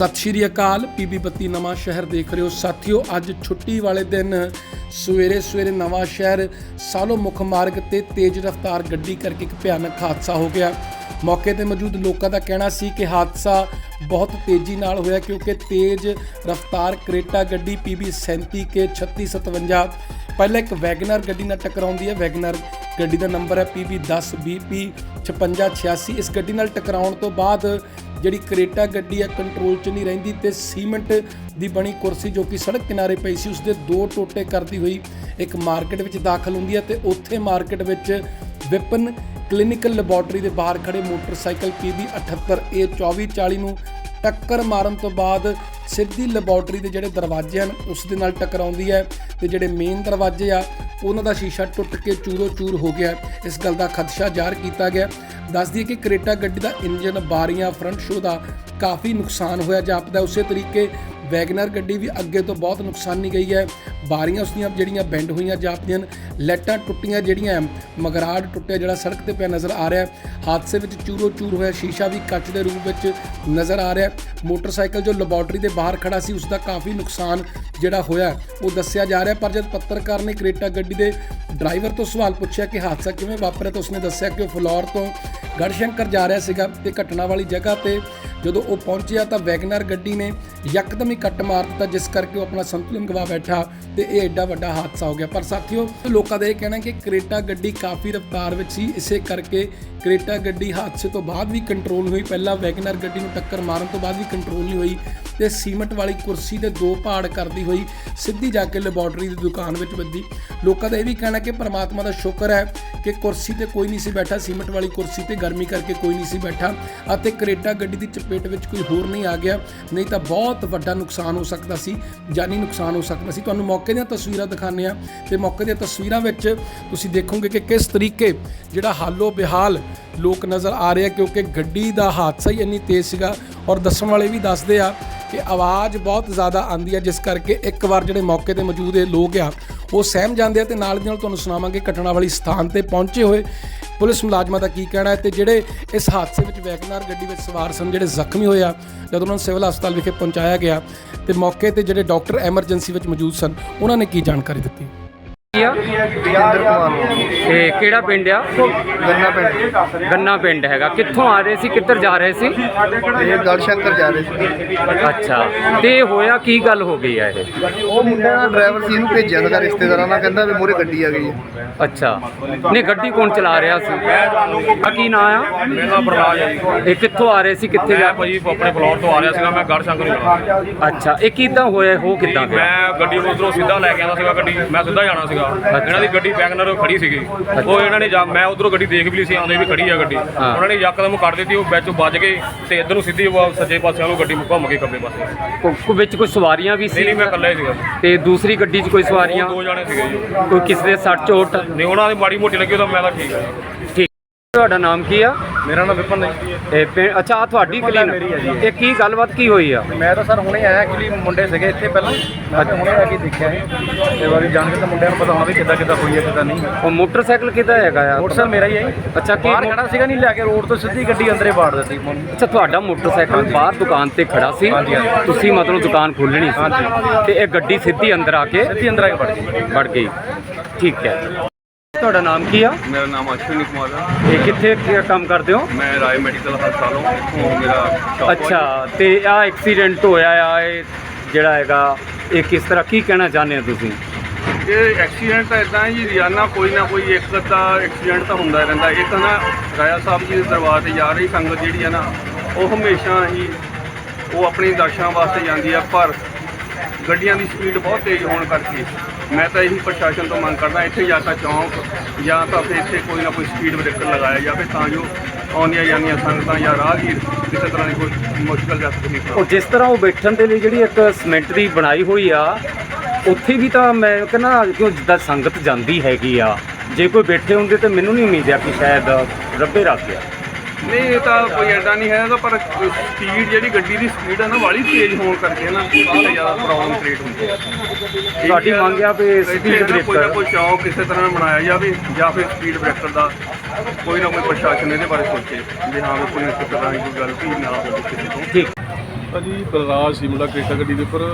ਸਤਿ ਸ਼੍ਰੀ ਅਕਾਲ ਪੀਬੀ ਬੱਤੀ ਨਵਾਂ ਸ਼ਹਿਰ ਦੇਖ ਰਹੇ ਹੋ ਸਾਥੀਓ। ਅੱਜ ਛੁੱਟੀ ਵਾਲੇ ਦਿਨ ਸਵੇਰੇ ਸਵੇਰੇ ਨਵਾਂ ਸ਼ਹਿਰ ਸਾਲੋ ਮੁੱਖ ਮਾਰਗ ਤੇ ਤੇਜ਼ ਰਫ਼ਤਾਰ ਗੱਡੀ ਕਰਕੇ ਇੱਕ ਭਿਆਨਕ ਹਾਦਸਾ ਹੋ ਗਿਆ। ਮੌਕੇ ਤੇ ਮੌਜੂਦ ਲੋਕਾਂ ਦਾ ਕਹਿਣਾ ਸੀ ਕਿ ਹਾਦਸਾ ਬਹੁਤ ਤੇਜ਼ੀ ਨਾਲ ਹੋਇਆ ਕਿਉਂਕਿ ਤੇਜ਼ ਰਫ਼ਤਾਰ ਕਰੇਟਾ ਗੱਡੀ PB 37 ਕੇ 3657 ਪਹਿਲਾਂ ਇੱਕ ਵੈਗਨਰ ਗੱਡੀ ਨਾਲ ਟਕਰਾਉਂਦੀ ਹੈ। ਵੈਗਨਰ ਗੱਡੀ ਦਾ ਨੰਬਰ ਹੈ PB 10 BP 5686 ਇਸ ਗੱਡੀ ਨਾਲ ਟਕਰਾਉਣ ਤੋਂ ਬਾਅਦ ਜਿਹੜੀ ਕਰੇਟਾ ਗੱਡੀ ਆ ਕੰਟਰੋਲ 'ਚ ਨਹੀਂ ਰਹਿੰਦੀ ਤੇ ਸੀਮੈਂਟ ਦੀ ਬਣੀ ਕੁਰਸੀ ਜੋ ਕਿ ਸੜਕ ਕਿਨਾਰੇ ਪਈ ਸੀ ਉਸ ਦੇ ਦੋ ਟੋਟੇ ਕਰਦੀ ਹੋਈ ਇੱਕ ਮਾਰਕੀਟ ਵਿੱਚ ਦਾਖਲ ਹੁੰਦੀ ਹੈ ਤੇ ਉੱਥੇ ਮਾਰਕੀਟ ਵਿੱਚ ਵਿਪਨ ਕਲੀਨਿਕਲ ਲੈਬੋਰਟਰੀ ਦੇ ਬਾਹਰ ਖੜੇ ਮੋਟਰਸਾਈਕਲ PB 78A 2440 ਨੂੰ ਟੱਕਰ ਮਾਰਨ ਤੋਂ ਬਾਅਦ ਸਿੱਧੀ ਲੈਬੋਰਟਰੀ ਦੇ ਜਿਹੜੇ ਦਰਵਾਜ਼ੇ ਹਨ, ਉਸ ਦੇ ਨਾਲ ਟਕਰਾਉਂਦੀ ਹੈ ਤੇ ਜਿਹੜੇ ਮੇਨ ਦਰਵਾਜ਼ੇ ਆ, ਉਹਨਾਂ ਦਾ ਸ਼ੀਸ਼ਾ ਟੁੱਟ ਕੇ ਚੂਰੋ ਚੂਰ ਹੋ ਗਿਆ ਇਸ ਗੱਲ ਦਾ ਖਦਸ਼ਾ ਜ਼ਾਹਰ ਕੀਤਾ ਗਿਆ ਦੱਸਦੀ ਹੈ ਕਿ ਕਰੇਟਾ ਗੱਡੀ ਦਾ ਇੰਜਨ ਬਾਰੀਆਂ ਫਰੰਟ ਸ਼ੋ ਦਾ ਕਾਫੀ ਨੁਕਸਾਨ ਹੋਇਆ ਜਾਪਦਾ ਉਸੇ ਤਰੀਕੇ ਵੈਗਨਰ ਗੱਡੀ ਵੀ ਅੱਗੇ ਤੋਂ ਬਹੁਤ ਨੁਕਸਾਨੀ ਗਈ ਹੈ। ਬਾਰੀਆਂ ਉਸਦੀਆਂ ਜਿਹੜੀਆਂ ਬੈਂਡ ਹੋਈਆਂ ਜਾਪਦੀਆਂ ਹਨ ਲੈਟਾਂ ਟੁੱਟੀਆਂ ਜਿਹੜੀਆਂ ਮਗਰਾੜ ਟੁੱਟਿਆ ਜਿਹੜਾ ਸੜਕ ਤੇ ਪਿਆ ਨਜ਼ਰ ਆ ਰਿਹਾ ਹਾਦਸੇ ਵਿੱਚ ਚੂਰੋ ਚੂਰ ਹੋਇਆ ਸ਼ੀਸ਼ਾ ਵੀ ਕੱਚ ਦੇ ਰੂਪ ਵਿੱਚ ਨਜ਼ਰ ਆ ਰਿਹਾ ਮੋਟਰਸਾਈਕਲ ਜੋ ਲੈਬੋਰਟਰੀ ਦੇ ਬਾਹਰ ਖੜਾ ਸੀ ਉਸ ਦਾ ਕਾਫੀ ਨੁਕਸਾਨ ਜਿਹੜਾ ਹੋਇਆ ਉਹ ਦੱਸਿਆ ਜਾ ਰਿਹਾ ਪਰ ਜਦ ਪੱਤਰਕਾਰ ਨੇ ਕਰੇਟਾ ਗੱਡੀ ਦੇ ਡਰਾਈਵਰ ਤੋਂ ਸਵਾਲ ਪੁੱਛਿਆ ਕਿ ਹਾਦਸਾ ਕਿਵੇਂ ਵਾਪਰਿਆ ਤਾਂ ਉਸਨੇ ਦੱਸਿਆ ਕਿ ਉਹ ਫਲੋਰ ਤੋਂ ਗੜਸ਼ੰਕਰ ਜਾ ਰਿਹਾ ਸੀਗਾ ਤੇ ਘਟਨਾ ਵਾਲੀ ਜਗ੍ਹਾ ਤੇ ਜਦੋਂ ਉਹ ਪਹੁੰਚਿਆ ਤਾਂ ਵੈਗਨਰ ਗੱਡੀ ਨੇ ਯਕਦਮ ਹੀ ਕੱਟ ਮਾਰ ਦਿੱਤਾ, ਜਿਸ ਕਰਕੇ ਉਹ ਆਪਣਾ ਸੰਤੁਲਨ ਗਵਾ ਬੈਠਾ ਤੇ ਇਹ ਐਡਾ ਵੱਡਾ ਹਾਦਸਾ ਹੋ ਗਿਆ। ਪਰ ਸਾਥੀਓ, ਲੋਕਾਂ ਦਾ ਇਹ ਕਹਿਣਾ ਕਿ ਕਰੇਟਾ ਗੱਡੀ ਕਾਫੀ ਰਫ਼ਤਾਰ ਵਿੱਚ ਸੀ, ਇਸੇ ਕਰਕੇ ਕਰੇਟਾ ਗੱਡੀ ਹਾਦਸੇ ਤੋਂ ਬਾਅਦ ਵੀ ਕੰਟਰੋਲ ਹੋਈ। ਪਹਿਲਾਂ ਵੈਗਨਰ ਗੱਡੀ ਨੂੰ ਟੱਕਰ ਮਾਰਨ ਤੋਂ ਬਾਅਦ ਵੀ ਕੰਟਰੋਲ ਨਹੀਂ ਹੋਈ। ਤੇ ਸੀਮਟ ਵਾਲੀ ਕੁਰਸੀ ਦੇ ਦੋ ਪਹਾੜ ਕਰਦੀ ਹੋਈ ਸਿੱਧੀ ਜਾ ਕੇ ਲੈਬੋਰਟਰੀ ਦੀ ਦੁਕਾਨ ਵਿੱਚ ਵੱਜੀ। ਲੋਕਾਂ ਦਾ ਇਹ ਵੀ ਕਹਿਣਾ ਕਿ ਪਰਮਾਤਮਾ ਦਾ ਸ਼ੁਕਰ ਹੈ ਕਿ ਕੁਰਸੀ ਤੇ ਕੋਈ ਨਹੀਂ ਸੀ ਬੈਠਾ, ਸੀਮਟ ਵਾਲੀ ਕੁਰਸੀ ਤੇ ਗਰਮੀ ਕਰਕੇ ਕੋਈ ਨਹੀਂ ਸੀ ਬੈਠਾ ਅਤੇ ਕਰੇਟਾ ਗੱਡੀ ਦੀ ਚਪੇਟ ਵਿੱਚ ਕੋਈ ਹੋਰ ਨਹੀਂ ਆ ਗਿਆ। ਨਹੀਂ ਤਾਂ ਬਹੁਤ ਵੱਡਾ ਨੁਕਸਾਨ ਹੋ ਸਕਦਾ ਸੀ, ਜਾਨੀ ਨੁਕਸਾਨ ਹੋ ਸਕਦਾ ਸੀ। ਤੁਹਾਨੂੰ ਮੌਕੇ ਦੀਆਂ ਤਸਵੀਰਾਂ ਦਿਖਾਉਂਦੇ ਆ ਤੇ ਮੌਕੇ ਦੀਆਂ ਤਸਵੀਰਾਂ ਵਿੱਚ ਤੁਸੀਂ ਦੇਖੋਗੇ ਕਿ ਕਿਸ ਤਰੀਕੇ ਜਿਹੜਾ ਹਾਲੋ ਬਿਹਾਲ ਲੋਕ ਨਜ਼ਰ ਆ ਰਹੇ ਆ ਕਿਉਂਕਿ ਗੱਡੀ ਦਾ ਹਾਦਸਾ ਹੀ ਇੰਨੀ ਤੇਜ਼ ਸੀਗਾ ਔਰ ਦੱਸਣ ਵਾਲੇ ਵੀ ਦੱਸਦੇ ਆ ਕਿ ਆਵਾਜ਼ ਬਹੁਤ ਜ਼ਿਆਦਾ ਆਂਦੀ ਹੈ ਜਿਸ ਕਰਕੇ ਇੱਕ ਵਾਰ ਜਿਹੜੇ ਮੌਕੇ ਤੇ ਮੌਜੂਦ ਇਹ ਲੋਕ ਆ, ਉਹ ਸਹਿਮ ਜਾਂਦੇ ਆ ਤੇ ਨਾਲ ਦੀ ਨਾਲ ਤੁਹਾਨੂੰ ਸੁਣਾਵਾਂਗੇ ਘਟਨਾ ਵਾਲੀ ਸਥਾਨ ਤੇ ਪਹੁੰਚੇ ਹੋਏ ਪੁਲਿਸ ਮੁਲਾਜ਼ਮਾਂ ਦਾ ਕੀ ਕਹਿਣਾ ਹੈ ਤੇ ਜਿਹੜੇ ਇਸ ਹਾਦਸੇ ਵਿੱਚ ਵੈਗਨਾਰ ਗੱਡੀ ਵਿੱਚ ਸਵਾਰ ਸਨ, ਜਿਹੜੇ ਜ਼ਖਮੀ ਹੋਏ ਆ, ਜਦੋਂ ਉਹਨਾਂ ਨੂੰ ਸਿਵਲ ਹਸਪਤਾਲ ਵਿਖੇ ਪਹੁੰਚਾਇਆ ਗਿਆ ਤੇ ਮੌਕੇ ਤੇ ਜਿਹੜੇ ਡਾਕਟਰ ਐਮਰਜੈਂਸੀ ਵਿੱਚ ਮੌਜੂਦ ਸਨ, ਉਹਨਾਂ ਨੇ ਕੀ ਜਾਣਕਾਰੀ ਦਿੱਤੀ? ਕੀ ਆ? ਵਿਜੇਂਦਰ ਕੁਮਾਰ। ਇਹ ਕਿਹੜਾ ਪਿੰਡ ਆ? ਗੰਨਾ ਪਿੰਡ। ਗੰਨਾ ਪਿੰਡ ਹੈਗਾ। ਕਿੱਥੋਂ ਆ ਰਹੇ ਸੀ? ਕਿੱਧਰ ਜਾ ਰਹੇ ਸੀ? ਇਹ ਗੜਸ਼ੰਕਰ ਜਾ ਰਹੇ ਸੀ। ਅੱਛਾ। ਤੇ ਹੋਇਆ ਕੀ ਗੱਲ ਹੋ ਗਈ ਆ ਇਹ? ਉਹ ਮੁੰਡਾ ਨਾ ਡਰਾਈਵਰ ਸੀ ਇਹਨੂੰ ਭੇਜਿਆ ਸੀਗਾ ਰਿਸ਼ਤੇਦਾਰਾਂ ਨਾਲ। ਕਹਿੰਦਾ ਵੀ ਮੂਹਰੇ ਗੱਡੀ ਆ ਗਈ ਹੈ ਅੱਛਾ। ਨਹੀਂ ਗੱਡੀ ਕੌਣ ਚਲਾ ਰਿਹਾ ਸੀ? ਆ ਕੀ ਨਾਂ ਆ? ਮੇਰਾ ਬਰਨਾਲ ਹੈ ਜੀ। ਇਹ ਕਿੱਥੋਂ ਆ ਰਹੇ ਸੀ? ਕਿੱਥੇ ਜਾ ਭਾਜੀ ਆਪਣੇ ਫਲੋਰ ਤੋਂ ਆ ਰਿਹਾ ਸੀਗਾ। ਮੈਂ ਗੜ ਸ਼ੰਕਰ ਨੂੰ ਅੱਛਾ। ਇਹ ਕਿੱਦਾਂ ਹੋਇਆ? ਹੋ ਕਿੱਦਾਂ ਗਿਆ? ਮੈਂ ਗੱਡੀ ਨੂੰ ਉਧਰੋਂ ਸਿੱਧਾ ਲੈ ਕੇ ਆਉਂਦਾ ਸੀਗਾ ਗੱਡੀ। ਮੈਂ ਸਿੱਧਾ ਜਾਣਾ ਸੀਗਾ। ਇਹਨਾਂ ਦੀ ਗੱਡੀ ਵੈਗਨਰ ਖੜੀ ਸੀਗੀ। ਉਹ ਇਹਨਾਂ ਨੇ ਜਾ ਮੈਂ ਉਧਰੋਂ ਗੱਡੀ ਦੇਖ ਵੀ ਲਈ ਸੀ ਆਉਂਦੇ ਵੀ ਖੜੀ ਆ ਗੱਡੀ। ਉਹਨਾਂ ਨੇ ਯਕਦਮ ਕੱਢ ਦਿੱਤੀ ਉਹ ਵਿੱਚ ਵੱਜ ਗਏ ਤੇ ਇੱਧਰ ਨੂੰ ਸਿੱਧੀ ਉਹ ਸੱਜੇ ਪਾਸੇ ਨੂੰ ਗੱਡੀ ਘੁੰਮ ਕੇ ਖੱਬੇ ਪਾਸੇ। ਨਹੀਂ ਕੋ- ਕੋ ਵਿੱਚ ਕੋਈ ਸਵਾਰੀਆਂ ਵੀ ਸੀ? ਨਹੀਂ ਮੈਂ ਇਕੱਲਾ ਹੀ ਸੀਗਾ। ਤੇ ਦੂਸਰੀ ਗੱਡੀ 'ਚ ਕੋਈ ਸਵਾਰੀਆਂ? ਦੋ ਜਾਣੇ ਸੀਗੇ ਜੀ। ਕੋਈ ਕਿਸੇ ਦੇ ਸੱਟ ਚੋਟ ਨਹੀਂ ਉਹਨਾਂ ਦੀ ਮਾੜੀ ਮੋਟੀ ਲੱਗੀ ਉਹ ਤਾਂ ਮੈਂ ਤਾਂ ਠੀਕ ਆ। ਤੁਹਾਡਾ ਨਾਮ ਕੀ ਆ? ਮੇਰਾ ਨਾਮ ਵਿਪਨ ਹੈ। ਇਹ ਪਿੰ- ਅੱਛਾ ਆਹ ਤੁਹਾਡੀ ਕਲੀਨ ਮੇਰੀ ਹੈ ਜੀ। ਇਹ। ਕੀ ਗੱਲਬਾਤ ਕੀ ਹੋਈ ਆ? ਮੈਂ ਤਾਂ ਸਰ ਹੁਣੇ ਆਇਆ ਐਕਚੁਅਲੀ ਮੁੰਡੇ ਸੀਗੇ ਇੱਥੇ ਪਹਿਲਾਂ। ਮੈਂ ਤਾਂ ਹੁਣੇ ਆ ਕੇ ਦੇਖਿਆ ਸੀ ਤੇ ਵਾਰੀ ਜਾਣ ਕੇ ਤਾਂ ਮੁੰਡਿਆਂ ਨੂੰ ਪਤਾ ਹੋਣਾ ਵੀ ਕਿੱਦਾਂ ਕਿੱਦਾਂ ਹੋਈ ਹੈ ਕਿੱਦਾਂ ਨਹੀਂ। ਉਹ ਮੋਟਰਸਾਈਕਲ ਕਿਹਦਾ ਹੈਗਾ ਆ? ਮੋਟਰਸਾਈਕਲ ਮੇਰਾ ਹੀ ਹੈ ਜੀ। ਅੱਛਾ ਕੀ ਬਾਹਰ ਖੜਾ ਸੀਗਾ ਨਹੀਂ ਲਿਆ ਕੇ ਰੋਡ ਤੋਂ ਸਿੱਧੀ ਗੱਡੀ ਅੰਦਰੇ ਬਾੜ ਦਿੱਤੀ ਅੱਛਾ ਤੁਹਾਡਾ ਮੋਟਰਸਾਈਕਲ ਬਾਹਰ ਦੁਕਾਨ ਤੇ ਖੜਾ ਸੀ। ਹਾਂਜੀ, ਹਾਂਜੀ। ਤੁਸੀਂ ਮਤਲਬ ਦੁਕਾਨ ਖੋਲਣੀ ਸੀ। ਤੇ ਇਹ ਗੱਡੀ ਸਿੱਧੀ ਅੰਦਰ ਆ ਕੇ ਸਿੱਧੀ ਅੰਦਰ ਆ ਕੇ ਵੜ ਗਈ। ਵੜ ਗਈ। ਠੀਕ ਹੈ। ਤੁਹਾਡਾ ਨਾਮ ਕੀ ਆ? ਮੇਰਾ ਨਾਮ ਅਸ਼ਵਨੀ ਕੁਮਾਰ ਹੈ ਇਹ ਕਿੱਥੇ ਕੀ ਕੰਮ ਕਰਦੇ ਹੋ? ਮੈਂ ਰਾਏ ਮੈਡੀਕਲ ਹਸਪਤਾਲੋਂ ਤੋਂ। ਮੇਰਾ shop ਅੱਛਾ ਤੇ ਆ ਐਕਸੀਡੈਂਟ ਹੋਇਆ ਆ ਇਹ ਜਿਹੜਾ ਹੈਗਾ ਇਹ ਕਿਸ ਤਰ੍ਹਾਂ ਕੀ ਕਹਿਣਾ ਚਾਹੁੰਦੇ ਹੋ ਤੁਸੀਂ? ਇਹ ਐਕਸੀਡੈਂਟ ਤਾਂ ਇਦਾਂ ਹੈ ਜੀ ਰੋਜ਼ਾਨਾ ਕੋਈ ਨਾ ਕੋਈ ਇੱਕ ਅੱਧਾ ਐਕਸੀਡੈਂਟ ਤਾਂ ਹੁੰਦਾ ਰਹਿੰਦਾ। ਇੱਕ ਨਾ ਰਾਇਆ ਸਾਹਿਬ ਜੀ ਦੇ ਦਰਬਾਰ ਤੇ ਜਾ ਰਹੀ ਸੰਗਤ ਜਿਹੜੀ ਹੈ ਨਾ ਉਹ ਹਮੇਸ਼ਾ ਹੀ ਉਹ ਆਪਣੀ ਦਰਸ਼ਨਾਂ ਵਾਸਤੇ ਜਾਂਦੀ ਆ ਪਰ ਗੱਡੀਆਂ ਦੀ ਸਪੀਡ ਬਹੁਤ ਤੇਜ਼ ਹੋਣ ਕਰਕੇ ਮੈਂ ਤਾਂ ਇਹੀ ਪ੍ਰਸ਼ਾਸਨ ਤੋਂ ਮੰਗ ਕਰਦਾ ਇੱਥੇ ਜਾਂ ਤਾਂ ਚੌਂਕ ਜਾਂ ਤਾਂ ਫਿਰ ਇੱਥੇ ਕੋਈ ਨਾ ਕੋਈ ਸਪੀਡ ਬ੍ਰੇਕਰ ਲਗਾਇਆ ਜਾਵੇ ਤਾਂ ਜੋ ਆਉਂਦੀਆਂ ਜਾਂਦੀਆਂ ਸੰਗਤਾਂ ਜਾਂ ਰਾਹਗੀਰ ਕਿਸੇ ਤਰ੍ਹਾਂ ਦੀ ਕੋਈ ਮੁਸ਼ਕਲ ਜਾਂ ਤਕਲੀਫ ਨਾ ਉਹ ਜਿਸ ਤਰ੍ਹਾਂ ਉਹ ਬੈਠਣ ਦੇ ਲਈ ਜਿਹੜੀ ਇੱਕ ਸਿਮੈਂਟ ਦੀ ਬਣਾਈ ਹੋਈ ਆ, ਉੱਥੇ ਵੀ ਤਾਂ ਮੈਂ ਕਹਿੰਦਾ ਕਿਉਂ ਜਿੱਦਾਂ ਸੰਗਤ ਜਾਂਦੀ ਹੈਗੀ ਆ। ਜੇ ਕੋਈ ਬੈਠੇ ਹੁੰਦੇ ਤਾਂ ਮੈਨੂੰ ਨਹੀਂ ਉਮੀਦ ਆ ਕਿ ਸ਼ਾਇਦ ਰੱਬੇ ਰੱਖ ਗਿਆ ਨਹੀਂ ਇਹ ਤਾਂ ਕੋਈ ਐਡਾ ਨਹੀਂ ਹੈ ਇਹਦਾ ਪਰ ਸਪੀਡ ਜਿਹੜੀ ਗੱਡੀ ਦੀ ਸਪੀਡ ਹੈ ਨਾ ਵਾਲੀ ਤੇਜ਼ ਹੋਣ ਕਰਕੇ ਨਾ ਬਹੁਤ ਜ਼ਿਆਦਾ ਪ੍ਰੋਬਲਮ ਕ੍ਰੀਏਟ ਹੁੰਦੀ ਹੈ। ਤੁਹਾਡੀ ਮੰਗ ਆ ਵੀ speed ਨਾ ਕੋਈ ਨਾ breaker- ਕੋਈ ਚੌਕ ਕਿਸੇ ਤਰ੍ਹਾਂ ਬਣਾਇਆ ਜਾਵੇ ਜਾਂ ਫਿਰ ਸਪੀਡ ਬ੍ਰੇਕਰ ਦਾ ਕੋਈ ਨਾ ਕੋਈ ਪ੍ਰਸ਼ਾਸਨ ਇਹਦੇ ਬਾਰੇ ਸੋਚੇ ਵੀ ਹਾਂ ਵੀ ਕੋਈ ਕਿਸੇ ਤਰ੍ਹਾਂ ਦੀ ਕੋਈ ਗਲਤੀ ਨਾ ਹੋਵੇ ਕਿਸੇ ਤੋਂ। ਠੀਕ। ਭਾਜੀ ਬਲਰਾਜ ਸੀ ਮੁੰਡਾ ਕ੍ਰੇਟਾ ਗੱਡੀ ਦੇ ਉੱਪਰ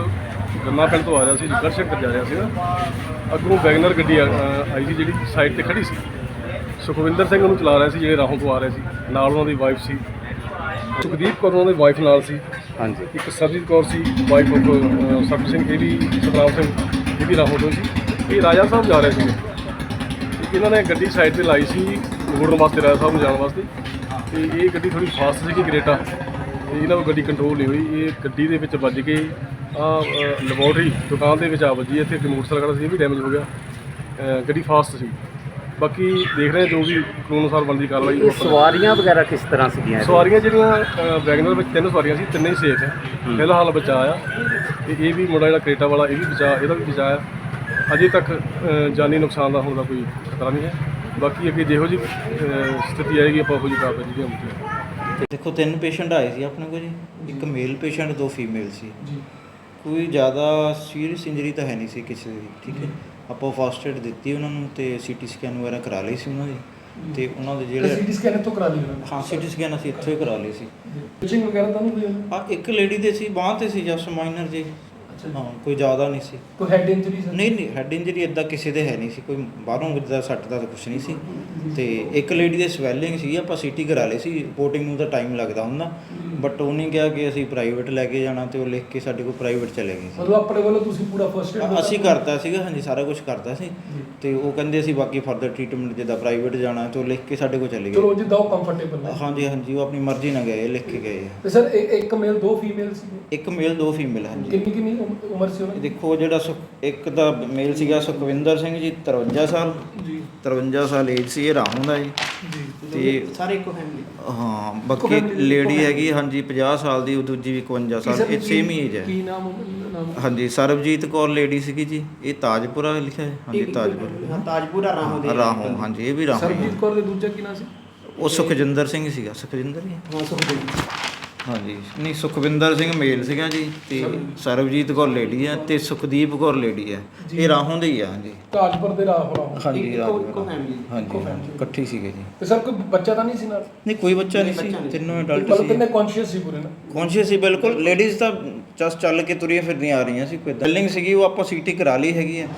ਗੰਨਾ ਪਿੰਡ ਤੋਂ ਆ ਰਿਹਾ ਸੀ ਗੜਸ਼ੰਕਰ ਜਾ ਰਿਹਾ ਸੀ ਨਾ। ਅੱਗੋਂ ਵੈਗਨਰ ਗੱਡੀ ਆਈ ਸੀ ਜਿਹੜੀ ਸਾਈਡ ਤੇ ਖੜੀ ਸੀ। ਸੁਖਵਿੰਦਰ ਸਿੰਘ ਉਹਨੂੰ ਚਲਾ ਰਿਹਾ ਸੀ ਜਿਹੜੇ ਰਾਹੋਂ ਤੋਂ ਆ ਰਹੇ ਸੀ। ਨਾਲ ਉਹਨਾਂ ਦੀ ਵਾਈਫ ਸੀ। ਸੁਖਦੀਪ ਕੌਰ ਉਹਨਾਂ ਦੀ ਵਾਈਫ ਨਾਲ ਸੀ। ਹਾਂਜੀ। ਇੱਕ ਸਰਜੀਤ ਕੌਰ ਸੀ ਵਾਈਫ ਆਫ ਸਤਿ ਸਿੰਘ ਇਹ ਵੀ ਸਤਨਾਮ ਸਿੰਘ ਇਹ ਵੀ ਰਾਹੋਂ ਤੋਂ ਸੀ। ਇਹ ਰਾਜਾ ਸਾਹਿਬ ਜਾ ਰਹੇ ਸੀ। ਇਹਨਾਂ ਨੇ ਗੱਡੀ ਸਾਈਡ ਤੇ ਲਾਈ ਸੀ ਮੋੜਨ ਵਾਸਤੇ ਰਾਜਾ ਸਾਹਿਬ ਨੂੰ ਜਾਣ ਵਾਸਤੇ। ਤੇ ਇਹ ਗੱਡੀ ਥੋੜੀ ਫਾਸਟ ਸੀਗੀ ਗ੍ਰੇਟਾ। ਤੇ ਇਹਨਾਂ ਨੂੰ ਗੱਡੀ ਕੰਟਰੋਲ ਨਹੀਂ ਹੋਈ। ਇਹ ਗੱਡੀ ਦੇ ਵਿੱਚ ਵੱਜ ਕੇ ਆ ਲੈਬੋਰਟਰੀ ਦੁਕਾਨ ਦੇ ਵਿੱਚ ਆ ਵੱਜੀ। ਇੱਥੇ ਇੱਕ ਮੋਟਰਸਾਈਕਲ ਖੜਾ ਸੀ ਇਹ ਵੀ ਡੈਮੇਜ ਹੋ ਗਿਆ। ਗੱਡੀ ਫਾਸਟ ਸੀ। ਬਾਕੀ ਦੇਖ ਰਹੇ ਹਾਂ ਜੋ ਵੀ ਕਾਨੂੰਨ ਅਨੁਸਾਰ ਬਣਦੀ ਕਾਰਵਾਈ ਇਹ ਸਵਾਰੀਆਂ ਵਗੈਰਾ ਕਿਸ ਤਰ੍ਹਾਂ ਸੀਗੀਆਂ ਇਹਦੇ? ਸਵਾਰੀਆਂ ਜਿਹੜੀਆਂ ਵੈਗਨਰ ਵਿੱਚ ਤਿੰਨ ਸਵਾਰੀਆਂ ਸੀ ਤਿੰਨੇ ਹੀ ਸੇਫ ਹੈ। ਫਿਲਹਾਲ ਬਚਾ ਆ। ਤੇ ਇਹ ਵੀ ਮੁੰਡਾ ਜਿਹੜਾ ਕ੍ਰੇਟਾ ਵਾਲਾ ਇਹ ਵੀ ਬਚਾ ਇਹਦਾ ਵੀ ਬਚਾ ਆ। ਅਜੇ ਤੱਕ ਅ, ਜਾਨੀ ਨੁਕਸਾਨ ਦਾ ਹੋਣ ਦਾ ਕੋਈ ਖਤਰਾ ਨਹੀਂ ਹੈ। ਬਾਕੀ ਅੱਗੇ ਜਿਹੋ ਜੀ ਸਥਿਤੀ ਆਏਗੀ ਆਪਾਂ ਉਹੋ ਜਿਹੀ ਕਾਰਵਾਈ ਜਿਹੜੀ ਹੋਣੀ ਦੇਖੋ ਤਿੰਨ ਪੇਸ਼ੈਂਟ ਆਏ ਸੀ ਆਪਣੇ ਕੋਲ ਜੀ। ਇੱਕ ਮੇਲ ਪੇਸ਼ੈਂਟ ਦੋ ਫੀਮੇਲ ਸੀ। ਜੀ। ਕੋਈ ਜ਼ਿਆਦਾ ਸੀਰੀਅਸ ਇੰਜਰੀ ਤਾਂ ਹੈ ਨਹੀਂ ਸੀ ਕਿਸੇ ਦੀ ਠੀਕ ਹੈ। ਆਪਾਂ ਫਸਟ ਏਡ ਦਿੱਤੀ ਉਹਨਾਂ ਨੂੰ ਤੇ ਸੀਟੀ ਸਕੈਨ ਵਗੈਰਾ ਕਰਾ ਲਈ ਸੀ ਉਹਨਾਂ ਦੀ। ਤੇ ਉਹਨਾਂ ਦੇ ਜਿਹੜੇ ਸੀਟੀ ਸਕੈਨ ਤੋਂ ਕਰਾ ਲਈ ਉਹਨਾਂ ਹਾਂ ਸੀਟੀ ਸਕੈਨ ਅਸੀਂ ਇੱਥੋਂ ਹੀ ਕਰਾ ਲਈ ਸੀ। ਨੇ ਵਗੈਰਾ ਤਾਂ ਨਹੀਂ ਹੋਈ ਆ ਇੱਕ ਲੇਡੀ ਦੇ ਸੀ ਬਾਂਹ ਤੇ ਸੀ ਜਸਟ ਮਾਈਨਰ ਜੀ ਹਾਂ ਕੋਈ ਜ਼ਿਆਦਾ ਨਹੀਂ ਸੀ। ਕੋਈ ਹੈਡ ਇੰਜਰੀ ਨਹੀਂ ਨਹੀਂ ਹੈਡ ਇੰਜਰੀ ਇਦਾਂ ਕਿਸੇ ਦੇ ਹੈ ਨਹੀਂ ਸੀ। ਕੋਈ ਬਾਹਰੋਂ ਦਾ ਸੱਟ ਦਾ ਤਾਂ ਕੁਝ ਨਹੀਂ ਸੀ। ਤੇ ਇੱਕ ਲੇਡੀ ਦੇ ਸਵੈਲਿੰਗ ਸੀ ਆਪਾਂ ਸੀਟੀ ਕਰਾ ਲਈ ਸੀ। ਰਿਪੋਰਟਿੰਗ ਨੂੰ ਤਾਂ ਟਾਈਮ ਲੱਗਦਾ ਹੁੰਦਾ। ਬਟ ਉਹਨੇ ਕਿਹਾ ਕਿ ਅਸੀਂ ਪ੍ਰਾਈਵੇਟ ਲੈ ਕੇ ਜਾਣਾ ਤੇ ਉਹ ਲਿਖ ਕੇ ਸਾਡੇ ਕੋਲ ਪ੍ਰਾਈਵੇਟ ਚਲੇ ਗਏ ਸੀ। ਮਤਲਬ ਆਪਣੇ ਵੱਲੋਂ ਤੁਸੀਂ ਪੂਰਾ ਫਰਸਟ ਏਡ ਅਸੀਂ ਕਰਤਾ ਸੀਗਾ ਹਾਂਜੀ ਸਾਰਾ ਕੁਝ ਕਰਤਾ ਸੀ। ਤੇ ਉਹ ਕਹਿੰਦੇ ਅਸੀਂ ਬਾਕੀ ਫਰਦਰ ਟ੍ਰੀਟਮੈਂਟ ਜਿੱਦਾਂ ਪ੍ਰਾਈਵੇਟ ਜਾਣਾ ਤੇ ਉਹ ਲਿਖ ਕੇ ਸਾਡੇ ਕੋਲ ਚਲੇ ਚਲੋ ਗਏ ਜਿੱਦਾਂ ਉਹ ਕੰਫਰਟੇਬਲ ਹੈ ਹਾਂਜੀ ਹਾਂਜੀ ਉਹ ਆਪਣੀ ਮਰਜ਼ੀ ਨਾਲ ਗਏ ਲਿਖ ਕੇ ਗਏ। ਤੇ ਸਰ ਇੱਕ ਮੇਲ ਦੋ ਫੀਮੇਲ ਸੀ? ਇੱਕ ਮੇਲ ਦੋ ਫੀਮੇਲ ਹਾਂਜੀ। ਕਿੰਨੀ ਕਿੰਨੀ ਉਮ- ਉਮਰ ਸੀ ਉਹਨਾਂ ਦੀ? ਦੇਖੋ ਜਿਹੜਾ ਸੁਖ- ਇੱਕ ਦਾ ਮੇਲ ਸੀਗਾ ਸੁਖਵਿੰਦਰ ਸਿੰਘ ਜੀ 53 ਸਾਲ। ਜੀ। 53 ਸਾਲ ਏਜ ਸੀ ਇਹ ਰਾਹੋਂ ਦਾ ਜੀ। ਜੀ ਤੇ ਸਾਰੇ ਇੱਕੋ ਫੈਮਿਲੀ ਹਾਂ ਇੱਕੋ ਬਾਕੀ family, ਇੱਕੋ ਲੇਡੀ family। ਹੈਗੀ ਹਾਂਜੀ 50 ਸਾਲ ਦੀ ਉਹ ਦੂਜੀ ਵੀ 51 ਸਾਲ ਇਹ ਸੇਮ ਹੀ ਏਜ ਹੈ। ਕੀ ਨਾਮ ਨਾਮ? ਹਾਂਜੀ ਸਰਬਜੀਤ ਕੌਰ ਲੇਡੀ ਸੀਗੀ ਜੀ ਇਹ ਤਾਜਪੁਰਾ ਲਿਖਿਆ ਹੈ? ਹਾਂਜੀ ਤਾਜਪੁਰਾ। ਤਾਜਪੁਰਾ ਰਾਹੋਂ ਦੇ ਰਾਹੋਂ ਹਾਂਜੀ ਇਹ ਵੀ ਰਾਹੋਂ ਹੀ। ਹੈ। ਸਰਬਜੀਤ ਕੌਰ ਦੇ ਦੂਜਾ ਕੀ ਨਾਮ ਸੀ? ਉਹ ਸੁਖਜਿੰਦਰ ਸਿੰਘ ਸੀਗਾ ਸੁਖਜਿੰਦਰ ਜੀ ਹਾਂ। ਸੁਖਦੇਵ ਹਾਂਜੀ। ਨਹੀਂ ਸੁਖਵਿੰਦਰ ਸਿੰਘ ਮੇਲ ਸੀਗਾ ਜੀ ਤੇ ਸਰਬਜੀਤ ਕੌਰ ਲੇਡੀ ਹੈ ਤੇ ਸੁਖਦੀਪ ਕੌਰ ਲੇਡੀ ਹੈ ਇਹ ਰਾਹੋਂ ਦੇ ਹੀ ਆ ਹਾਂਜੀ। ਤਾਜਪੁਰ ਦੇ ਰਾਹ ਹੋਣਾ ਹਾਂਜੀ ਇੱਕੋ- ਰਾਹੋਂ ਇੱਕੋ family। ਹਾਂਜੀ ਹਾਂਜੀ ਇਕੱਠੀ ਸੀਗੇ ਜੀ। ਤੇ ਸਰ ਕੋਈ ਬੱਚਾ ਤਾਂ ਨਹੀਂ ਸੀ ਨਾਲ? ਨਹੀਂ ਕੋਈ ਬੱਚਾ ਨਹੀਂ ਸੀ। ਤਿੰਨੋਂ ਅਡਲਟ ਮਤਲਬ ਸੀ। ਕਿੰਨੇ ਕੌਨਸ਼ੀਅਸ ਸੀ ਪੂਰੇ ਨਾ ਕੌਨਸ਼ੀਅਸ ਸੀ ਬਿਲਕੁਲ। ਲੇਡੀਜ਼ ਤਾਂ ਜਸ ਚੱਲ ਕੇ ਤੁਰੀਆਂ ਫਿਰਦੀਆਂ ਆ ਰਹੀਆਂ ਸੀ ਕੋਈ ਬਿਲਡਿੰਗ ਸੀਗੀ ਉਹ ਆਪਾਂ ਸੀਟੀ ਕਰਾ ਲਈ ਹੈਗੀ ਆ।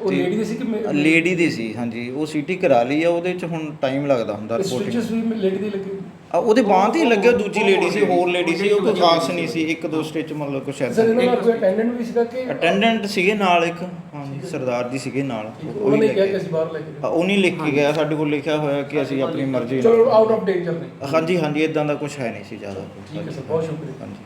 ਉਹ ਲੇਡੀ ਦੀ ਸੀ ਕਿ ਲੇਡੀ ਦੀ ਸੀ ਹਾਂਜੀ। ਉਹ ਸੀਟੀ ਕਰਾ ਲਈ ਆ ਉਹਦੇ ਚ ਹੁਣ ਟਾਈਮ ਲੱਗਦਾ ਹੁੰਦਾ ਰਿਪੋਰਟਿੰਗ ਵੀ ਲੇਡੀ ਦੀ ਲੱਗੀ। ਆ ਉਹਦੇ ਬਾਂਹ ਤੇ ਹੀ ਲੱਗਿਆ ਦੂਜੀ ਲੇਡੀ ਸੀ ਹੋਰ ਲੇਡੀ ਸੀ ਉਹ ਕੋਈ ਖਾਸ ਨਹੀਂ ਸੀ ਇੱਕ ਦੋ ਸਟਿਚ ਮਤਲਬ ਕੁਛ ਸਰ ਐਸਾ ਇਹਨਾਂ ਨਾਲ ਕੋਈ ਅਟੈਂਡੈਂਟ ਵੀ ਸੀਗਾ ਕਿ ਅਟੈਂਡੈਂਟ ਸੀਗੇ ਨਾਲ ਇੱਕ ਹਾਂਜੀ ਸਰਦਾਰ ਜੀ ਸੀਗੇ ਨਾਲ ਉਹ ਉਹਨਾਂ ਵੀ ਨੇ ਕਿਹਾ ਕਿ ਅਸੀਂ ਬਾਹਰ ਲੈ ਕੇ ਉਹ ਨਹੀਂ ਲਿਖ ਕੇ ਗਿਆ ਸਾਡੇ ਕੋਲ ਲਿਖਿਆ ਹੋਇਆ ਕਿ ਅਸੀਂ ਆਪਣੀ ਮਰਜ਼ੀ ਚਲੋ ਆਊਟ ਆਫ ਡੇਂਜਰ ਨੇ। ਹਾਂਜੀ ਹਾਂਜੀ ਇਦਾਂ ਦਾ ਕੁਝ ਹੈ ਨਹੀਂ ਸੀ ਜ਼ਿਆਦਾ। ਠੀਕ ਹੈ ਸਰ ਬਹੁਤ ਸ਼ੁਕਰੀਆ। ਹਾਂਜੀ।